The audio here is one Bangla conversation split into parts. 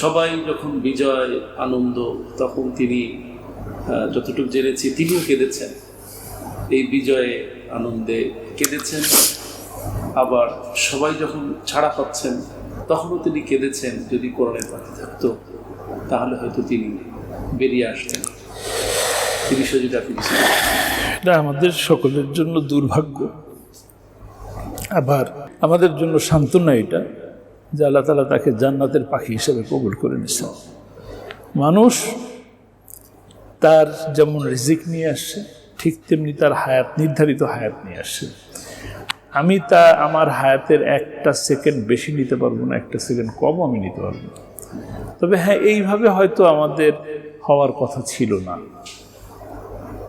সবাই যখন বিজয়, আনন্দ, তখন তিনি যতটুকু জেনেছি, তিনিও কেঁদেছেন। এই বিজয়ে, আনন্দে কেঁদেছেন। আবার সবাই যখন ছাড়া পাচ্ছেন, তখনও তিনি কেঁদেছেন, যদি কোরআনের পাখি থাকতো, তাহলে হয়তো তিনি বেরিয়ে আসতেন। তিনি সজিদা ফিরছেন এটা আমাদের সকলের জন্য দুর্ভাগ্য। আবার আমাদের জন্য সান্ত্বনা এটা। যে আল্লাহ তালা তাকে জান্নাতের পাখি হিসেবে কবুল করে নিয়েছেন। মানুষ তার যেমন রিজিক নিয়ে আসছে ঠিক তেমনি তার হায়াত, নির্ধারিত হায়াত নিয়ে আসছে আমি তা, আমার হায়াতের একটা সেকেন্ড বেশি নিতে পারব না, একটা সেকেন্ড কম আমি নিতে পারব না। তবে হ্যাঁ এইভাবে হয়তো আমাদের হওয়ার কথা ছিল না।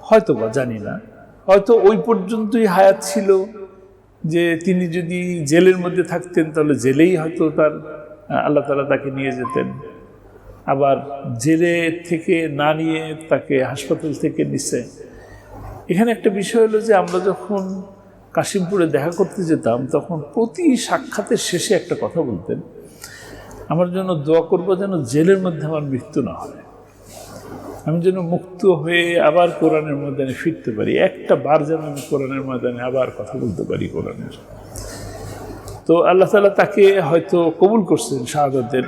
হয়তো বা জানি না। হয়তো ওই পর্যন্তই হায়াত ছিল। যে তিনি যদি জেলের মধ্যে থাকতেন, তাহলে জেলেই হয়তো তার, আল্লাহ তালা তাকে নিয়ে যেতেন। আবার জেলে থেকে না নিয়ে তাকে হাসপাতাল থেকে নিছে। এখানে একটা বিষয় হলো যে, আমরা যখন কাশিমপুরে দেখা করতে যেতাম, তখন প্রতি সাক্ষাতের শেষে একটা কথা বলতেন, আমার জন্য দোয়া করব যেন জেলের মধ্যে আমার মৃত্যু না হয়। আমি যেন মুক্ত হয়ে আবার কোরআনের ময়দানে ফিরতে পারি। একটা বার যেন আমি কোরআনের ময়দানে আবার কথা বলতে পারি কোরআনের। তো আল্লাহ তালা তাকে হয়তো কবুল করছেন শাহাদাতের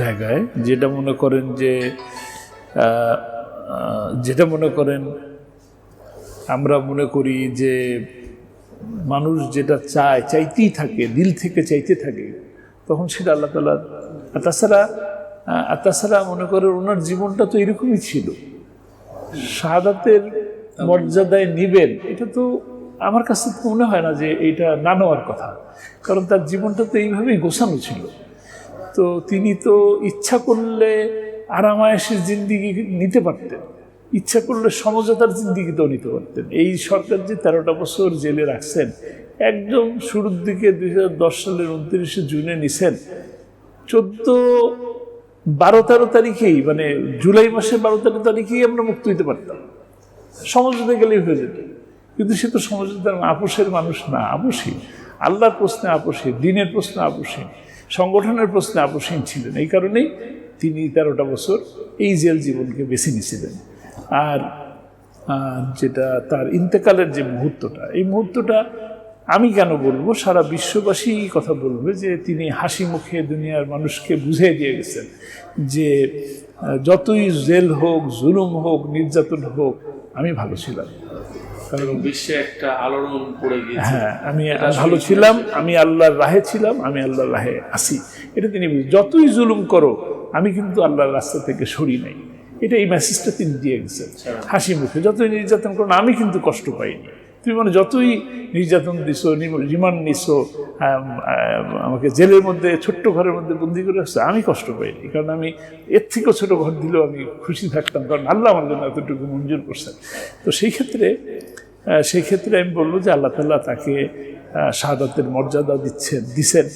জায়গায়, যেটা মনে করেন যে যেটা মনে করেন আমরা মনে করি যে, মানুষ যেটা চায়, চাইতেই থাকে, দিল থেকে চাইতে থাকে, তখন সেটা আল্লাহ তালা তাছাড়া আর তাছাড়া মনে করেন ওনার জীবনটা তো এরকমই ছিল। শাহাদাতের মর্যাদায় নিবেন এটা তো আমার কাছে তো মনে হয় না যে এটা না নেওয়ার কথা। কারণ তার জীবনটা তো এইভাবেই গোছানো ছিল। তো তিনি তো ইচ্ছা করলে আরামায়াসের জিন্দিগি নিতে পারতেন। ইচ্ছা করলে সমঝোতার জিন্দিগিতেও নিতে পারতেন। এই সরকার যে তেরোটা বছর জেলে রাখছেন একদম শুরুর দিকে দু হাজার দশ সালের উনত্রিশে জুনে নিছেন চোদ্দ বারো তেরো তারিখেই মানে জুলাই মাসের বারো তেরো তারিখেই আমরা মুক্ত হইতে পারতাম। সমঝোতা গেলেই হয়ে যেত। কিন্তু সে তো সমঝোতার আপোষের মানুষ না আপোষী আল্লাহর প্রশ্নে আপোষী দিনের প্রশ্নে আপোষী সংগঠনের প্রশ্নে আপোষহীন ছিলেন। এই কারণেই তিনি তেরোটা বছর এই জেল জীবনকে বেছে নিয়েছিলেন। আর যেটা তার ইন্তেকালের যে মুহূর্তটা, এই মুহূর্তটা আমি কেন বলব? সারা বিশ্ববাসী এই কথা বলবে যে তিনি হাসি মুখে দুনিয়ার মানুষকে বুঝিয়ে দিয়ে গেছেন যে যতই জেল হোক জুলুম হোক নির্যাতন হোক আমি ভালো ছিলাম। কারণ বিশ্বে একটা আলোড়ন পড়ে গিয়েছে। হ্যাঁ আমি ভালো ছিলাম আমি আল্লাহর রাহে ছিলাম আমি আল্লাহর রাহে আসি এটা তিনি যতই জুলুম করো আমি কিন্তু আল্লাহর রাস্তা থেকে সরি নাই। এটা এই মেসেজটা তিনি দিয়ে গেছেন হাসি মুখে যতই নির্যাতন করো না, আমি কিন্তু কষ্ট পাইনি। তুমি মানে যতই নির্যাতন দিছো রিমান্ড নিছো আম, আম, আমাকে জেলের মধ্যে ছোট্ট ঘরের মধ্যে বন্দি করে আসছে আমি কষ্ট পাইনি। কারণ আমি এর থেকেও ছোটো ঘর দিলেও আমি খুশি থাকতাম কারণ আল্লাহ আমার জন্য এতটুকু মঞ্জুর করছেন। তো সেই ক্ষেত্রে সেই ক্ষেত্রে আমি বলব যে আল্লাহ তাল্লাহ তাকে শাহাদাতের মর্যাদা দিচ্ছেন দিছেন।